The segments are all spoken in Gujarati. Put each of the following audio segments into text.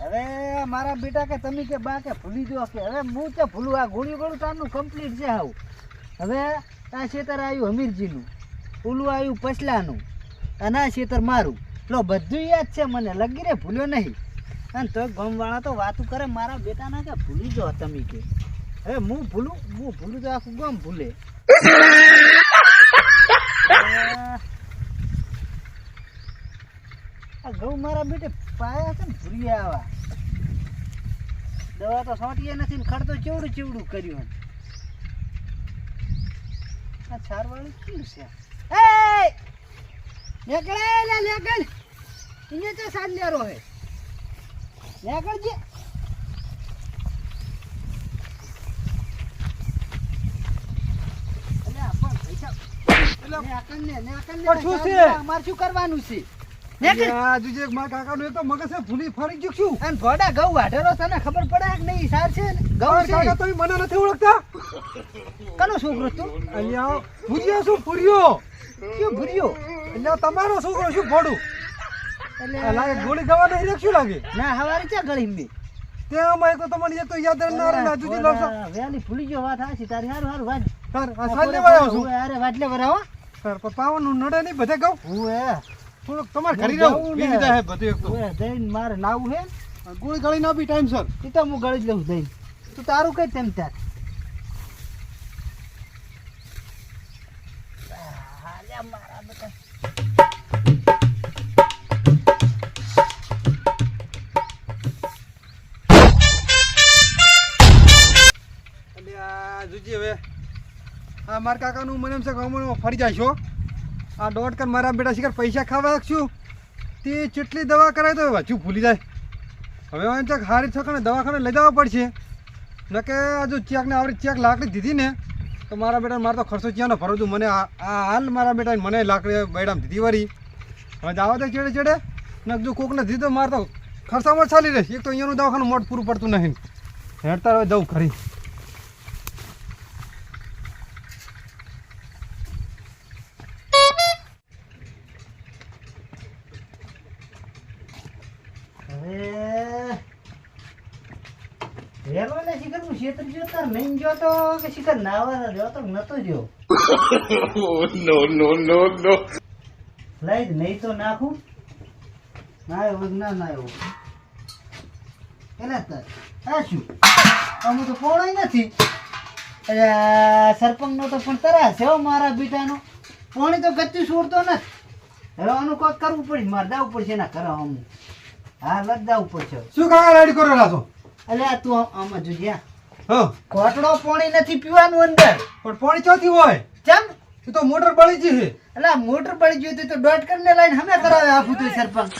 હવે મારા બેટા કે તમે કે બા કે ભૂલી જો કે હવે હું કે ભૂલું, આ ગોળી ગોળું તારનું કમ્પ્લીટ છે આવું. હવે આ ખેતર આવ્યું હમીરજીનું ઓલું આવ્યું પછલાનું અને આ ખેતર મારું. લો, બધું યાદ છે મને લગી રે ભૂલ્યો નહીં. અને તો ગમવાળા તો વાતું કરે, મારા બેટાના કે ભૂલી જો તમે કે. હવે હું ભૂલું હું ભૂલું તો આખું ગમ ભૂલે આ- આ ઘઉં મારા બેટે પાયા છે ને ભૂલી આવા. દવા તો સોટીએ નથી ને ખડ તો ચેવડું ચેવડું કર્યું આ છારવાળું કેવું છે? એ નીકળે લે નીકળ. ઇને તો સાદ લેરો હે? અમારે શું કરવાનું છે? તમારો છોકરો શું ભોડું એટલે ગોળી ગવા નહીં શું લાગે? ના હવારે ક્યાં ગળી મી? ત્યાં એક તો તમને એક તો યાદ ના રહે ના જોજે લાવશો વેલી ભૂલી ગયો વાત હાચી તારી હારું હારું વાત આ વાયો છું. અરે વાટલે નડે નહીં બધે કહું. હુએ થોડુંક તમારે ઘરી રહું બીજી જાય બધું એક તો. જઈને મારે નાવું હે? ગોળી ગળી ના બી ટાઈમ સર એ તો હું ગળી જ લઉં જઈને. તું તારું કઈ તેમ ત્યાં મારા આ જોજે હવે. આ મારા કાકાનું મને એમ છે કે હમણાં ફરી જાય છો આ દોઢ કર મારા બેટા શિખર પૈસા ખાવા છું તે જેટલી દવા કરાય તો વાંચું ભૂલી જાય. હવે કે હારી છોકરાને દવાખાને લઈ જવા પડશે. ન કે આ જો ચેકને આવડી ચેક લાકડી દીધી ને, તો મારા બેટા મારે તો ખર્ચો ચિયાનો ભરો છું મને આ હાલ મારા બેટા મને લાકડી બેડામ દીધી વરી હવે જાવા દે ચેડે ચેડે. ને જો કોકને દીધો તો મારે તો ખર્ચામાં ચાલી રહેશે. એક તો અહીંયાનું દવાખાનું મોટ પૂરું પડતું નહીં. હેડતા હવે જવું ખરી હવે રેલો ને શિખર હું શેતર જો તાર નહીં જો તો કે શિખર નાવા જો તો નતો જો no, no, no, no. લઈ નહીં તો નાખું. ના એવું ના ના એવું એના તાર. આ શું? અમે તો પોણાય નથી? અરે સરપંચ નો તો પણ તરાસ છે હો મારા બેટાનો. પોણી તો ગત્તી છોડતો નથી. હવે આનું કોઈક કરવું પડશે મારે દાવું પડશે એના કરવા અમુક હા લગ દાવું પડશે. શું કાકા રેડી કરો રાસો અલે આ તું આમ- જોજે. હા. કોટડો પાણી નથી પીવાનું અંદર. પણ પાણી ચોથી હોય. ચમ? એ તો મોટર બળી ગઈ છે. અલે મોટર પડી ગયું તો ડોટ કરીને લઈને હમે કરાવે આપું તો સરપંચ.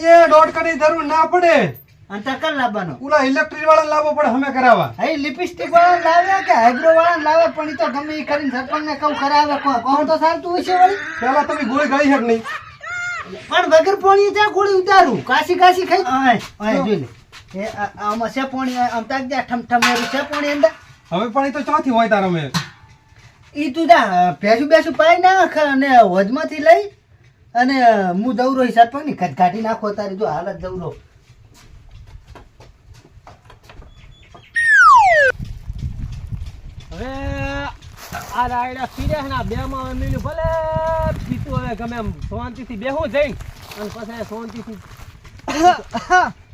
એ ડોટ કરી જરૂર ના પડે. અને ટકર લાવવાનો? ઓલા ઇલેક્ટ્રિક વાળા લાવવો પડે હમે કરાવવા. હવે લિપસ્ટિક વાળા લાવ્યા કે હાઇબ્રો વાળા લાવે? પણ ઈ તો ગમે ઈ કરીને સરપંચ ને કહું કરાવે કો કોણ તો સારતું હશે વળી? પેલા તમે ગોળી ગળી છે નહીં? પણ વગર પાણી ત્યાં ગોળી ઉતારું. કાશી કાશી ખાઈ. આય આય જોઈ લે. આમાં છે પોણી આમ તાક જા ઠમ ઠમ છે પોણી અંદર? હવે પણ એ તો ચોથી હોય તાર અમે. ઈ તું જા ભેંસું બેસું પાઈ નાખ અને હોજમાંથી લઈ અને હું ઈ સરપંચની ઘટ નાખો તારી જો હાલત દવરો. હવે આ રાયડા પીરે ને આ બે માં મિલ્યું ભલે પીતું હવે ગમે એમ શાંતિથી બેહું જઈ અને પછી શાંતિથી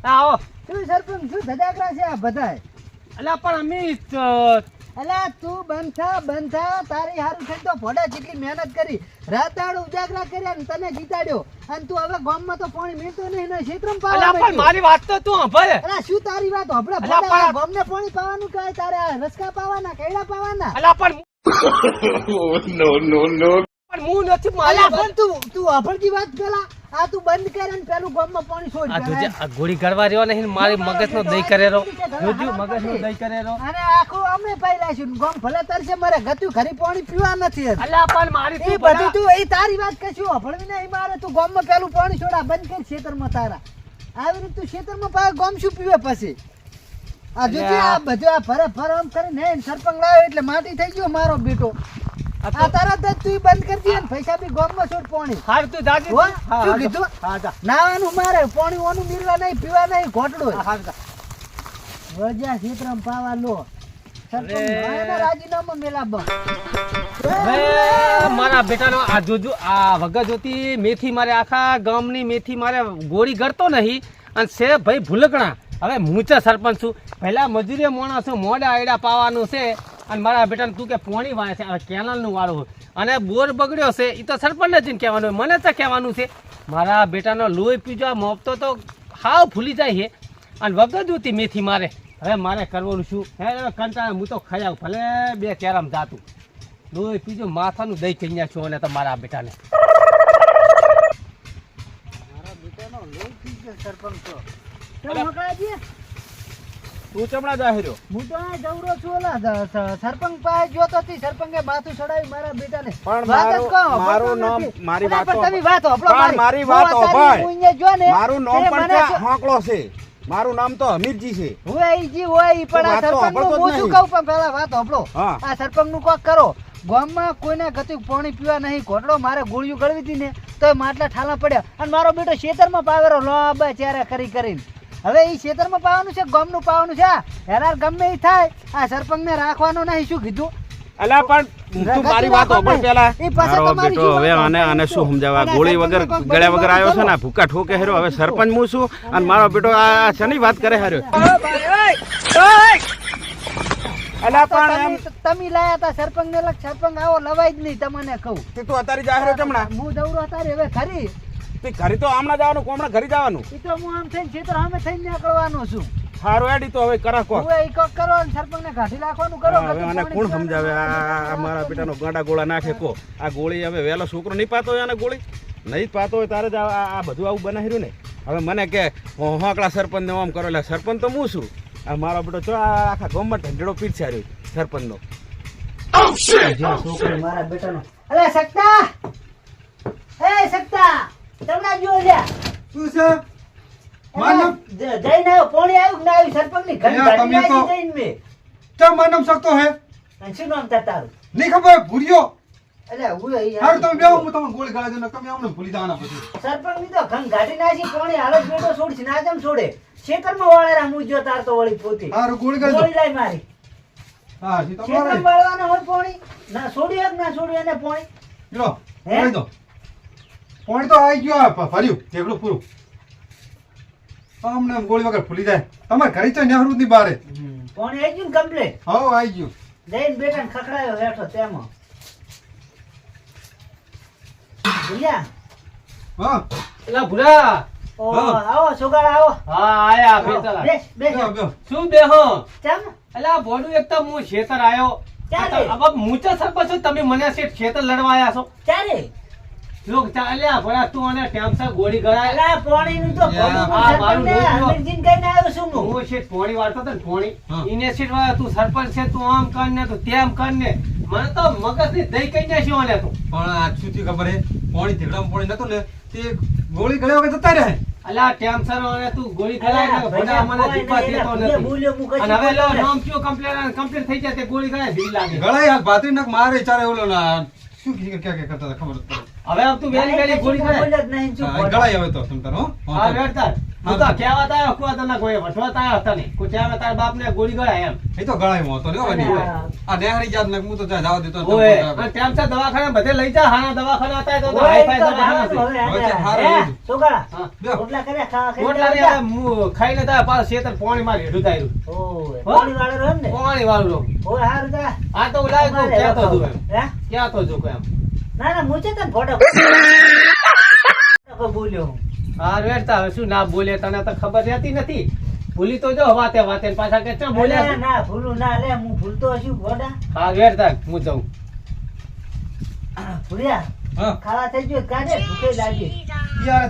આવો. શું સરપંચ શું ધજાગરા છે આ બધાય? અલા પણ અમે અલા તું બંધ થા બંધ થા. તારી હારું થઈ તો ભોડા જેટલી મહેનત કરી. રાત દાડ ઉજાગરા કર્યા ને તને જીતાડ્યો. અને તું હવે ગામમાં તો પાણી મેળતો નહીં ને ક્ષેત્રમાં પાવા અલા પણ મારી વાત તો તું હંભળે અલા શું તારી વાત? હંભળે ભોડા પણ- ગામને પાણી પાવાનું કહે? તારે આ રસકા પાવાના કેળા પાવાના? અલા પણ નો નો નો પણ હું નથી મારા પણ તું તું હોભળતી વાત પેલા. આ તું બંધ કર અને પેલું ગામમાં પાણી છોડ. આ જોજે આ ગોળી ગળવા રહ્યો નહીં મારી મગજનો દઈ કરેરો જોજુ મગજનો દઈ કરેરો અને આખો અમે પાયલાશું ગામ ભલે તરશે મારે ગતું ઘરે પાણી પીવા નથી હજી. પણ મારી તું બધું તું એ તારી વાત કશું હભળવી નહીં. મારે તું ગામમાં પેલું પાણી છોડા બંધ કર ખેતરમાં તારા. આવી રીતે તું ખેતરમાં પાછો ગોમ શું પીવે પછી? આ જોજે આ બધું આ ફરે ફરે આમ કરીને સરપંગ લાવ્યો એટલે માટી થઈ ગયો મારો બેટો. આ તરત જ તું બંધ કરી દે ને પૈસા બી ગોમમાં છોડ પાણી. હાર તું જાજે હો? શું કીધું? હા જા. નાવાનું મારે પાણી ઓનું મિલવા નહીં પીવા નહીં ઘોટડું હા, હા, જા. વજા ક્ષેત્રમાં પાવા લો. રાજીનામું મેલાબા. મારા બેટાનો આ જોજો આ વગજોતી મેથી મારે આખા ગામની મેથી મારે ગોળી કરતો નહીં અને છે ભાઈ ભૂલકણા. હવે હું છે સરપંચ છું. પહેલા મજૂરી મોણા છું મોડા આયડા પાવાનું છે. અને મારા બેટાને તું કે પોણી વાય છે હવે કેનાલનું વાળું અને બોર બગડ્યો છે એ તો સરપંચને જ કહેવાનું મને તો કહેવાનું છે મારા બેટાનો લોહી પીજો મોપતો તો હાવ ભૂલી જાય છે અને વગર જોતી મેથી મારે. હવે મારે કરવાનું શું? હે કંટાળે હું તો ખાઈ ભલે બે કેરમ જાતું. લોહી પીજો માથાનું દહીં કઈ છો અને તો મારા બેટાને. મારા બેટાનો લોહી પીજો સરપંચ તો. તું ચમડા જાહેર્યો? હું તો આ જવરો છું ઓલા સરપંચ પાસે જોતો તી સરપંચે માથું ચડાવી મારા બેટાને. પણ મારું- મારું નામ- મારી વાત તમે વાત પણ મારી વાત હું આ હોભળ. તારી હું અહીંયા જો ને, મારું નામ પણ ત્યાં શું- છે? મારું નામ તો હમીરજી છે. હું ઈ હોય પણ આ સરપંચ તો જ હું શું કહું પણ પહેલા વાત હોભળો. આ સરપંચનું કોક કરો. ગામમાં કોઈને ગતિક પાણી પીવા નહીં. ઘોટડો મારે ગોળીઓ ગળવી હતી ને તો માટલા ઠાલા પડ્યા. અને મારો બેટો ખેતરમાં પાવેરો લોબા ચારે કરી કરીને. હવે ઈ ખેતરમાં પાવાનું છે ગામનું પાવાનું છે હેરાર ગમે એ થાય. આ સરપંચને રાખવાનો નહીં શું કીધું? અલા પણ તું મારી વાત હોભળ પેલા. મારો બેટો હવે આને આને શું સમજાવવા? ગોળી વગર ગળ્યા વગર આવ્યો છે ને ભૂકા ઠોકે હેરો હવે સરપંચ હું છું? અને મારો બેટો આ શેની વાત કરે હાર્યો? અલા પણ તમે લાયા હતા સરપંચ ને સરપંચ આવો લવાય જ નહીં તમને કહું. તે તું અત્યારે જાહેર ચમડા હું દৌડો તારે હવે ખરી. તે ઘરે તો હમણાં જવાનું કોમણા ઘરે જવાનું. એ તો હું આમ થઈને ખેતર અમે થઈને નીકળવાનો છું. સારું એડી તો હવે કરા કો હવે એક કોક કરો અને સરપંચને કાઢી નાખવાનું કરો હવે આને કોણ સમજાવે? આ મારા બેટાનો ગાંડા ગોળા નાખે કો. આ ગોળી હવે વેલો છોકરો નહીં પાતો હોય આને ગોળી? નહીં પાતો હોય તારે જ આ બધું આવું બનાવી ને. હવે મને કે હોંકડા સરપંચ ને આમ કરો એટલે સરપંચ તો હું છું. આ મારો બેટો ચો આ આખા ગામમાં ઢંઢેડો પીછે રહ્યો સરપંચનો. છોકરો મારા બેટાનો અરે સક્તા તમને જો લ્યા શું છે? માનવ જઈને આવ્યો પોણી આવ્યું ના આવ્યું? ગાડી તમે તો- જઈને મેં. માનવ શકતો હે? અને શું નામ તારું? નહીં ખબર ભૂર્યો અલે હું એ તમે બેહો હું તમને ગોળી ગળા દઉં તમે આમને ભૂલી જવાના પછી. સરપંચની તો ઘન ગાડી નાખી પોણી હાલ બેટો છોડશે. ના કેમ છોડે? ખેતરમાં વાળેરા હું જો તાર તો વળી પોતે. હારું ગોળી ગળી ગોળી લાઈ મારી. હા તમારે. હોય પોણી? ના છોડી એક ના છોડ્યો એને પોણી? જો હે? દો. પોણી તો આવી ગયો ફર્યું ઢેકડું પૂરું. અમને ગોળી વગર ભૂલી જાય. તમારે ઘરે તો નહેરુ ની બારે કોણ આવી ગયું ને કમ્પ્લીટ હવ આવી ગયું. જઈને બેટાને ખખડાયો બેઠો તેમાં. ભૂલ્યા? હા. એલા ભૂરા આવો સુગાડા આવો. હા આયા બેટા બેસ બેસ. શું બેહો? ચમ એલા એક તો હું ખેતર આયો. ચાલે. હવે હું તો સરપંચ તમે મને શેઠ ખેતર લડવા આવ્યા છો. ચારે લોક ચાલ્યા ભલા તું અને ટેમસર ગોળી ગળાય. અલા પોણી નું તો આ મારું લોહી કઈ ના આવ્યો છું હું. છે પોણી વાળતો તો પોણી. હા. ઈને વાળા તું સરપંચ છે તું આમ કર ને તું તેમ કર ને. મને તો મગજની દઈ કઈ ને તું. પણ આ શું થયું ખબર હે? પોણી ઢેકડામાં પોણી નતો ને તે ગોળી ગળ્યા વગર જતા રહે. અલા ટેમસર અને તું ગોળી ગળાય ને ભલા મને દીપા દેતો નથી. બોલ્યો હું કશું અને હવે લો નામ કયો કમ્પ્લેન કમ્પ્લેન થઈ જાય તે ગોળી ગળાય ભીડ લાગે. ગળાય હાલ ભાતરી નક મારે ચારે ઓલો ના શું કે ક્યાં કરતા ખબર જ પડે હવે આમ તું વેલી વેલી ગોળી જ નહીં? ગળાય હવે તો તમ તાર હો. હા વેડતા હું. તો કહેવા તાયો કુવા તને કોઈ વઠવા તાયો હતા નહીં? કોઈ તાર બાપ ને ગોળી ગળાય એમ? એ તો ગળાયમાં હતો ને હો. બની આ નેહરી જાત ને હું તો ત્યાં જવા દેતો ઓય અને અને ટેમસર દવાખાને બધે લઈ જા હાના દવાખાના હતા તો હાઈ તો ફાઈ દવાખાના હવે, હારે. છોકરા. રોટલા કર્યા, ખાવા રોટલા ને હું ખાઈ લેતા પાછું શેતર પાણી માં રેડું તાર્યું ઓય, પાણી વાળો રહે ને? પાણી વાળો રો ઓય, હારું જા. આ તો ઉલાય કો તમારે ક્યાં તો જો એમ. ક્યાં તો જો એમ. ના ના મૂછે તને ફોટો. ફોટો બોલ્યો. હું. હા રેડતા હવે શું ના બોલે તને તો ખબર રહેતી નથી. ભૂલી તો જો વાતે વાતે પાછા કે ચા બોલ્યા ના ભૂલું ના લે હું ભૂલતો હશું ગોડા. હા રેડતા હું જાઉં. ભૂલ્યા? હા. ખાવા થઈ ગયો કાઢે ભૂખે લાગી. યાર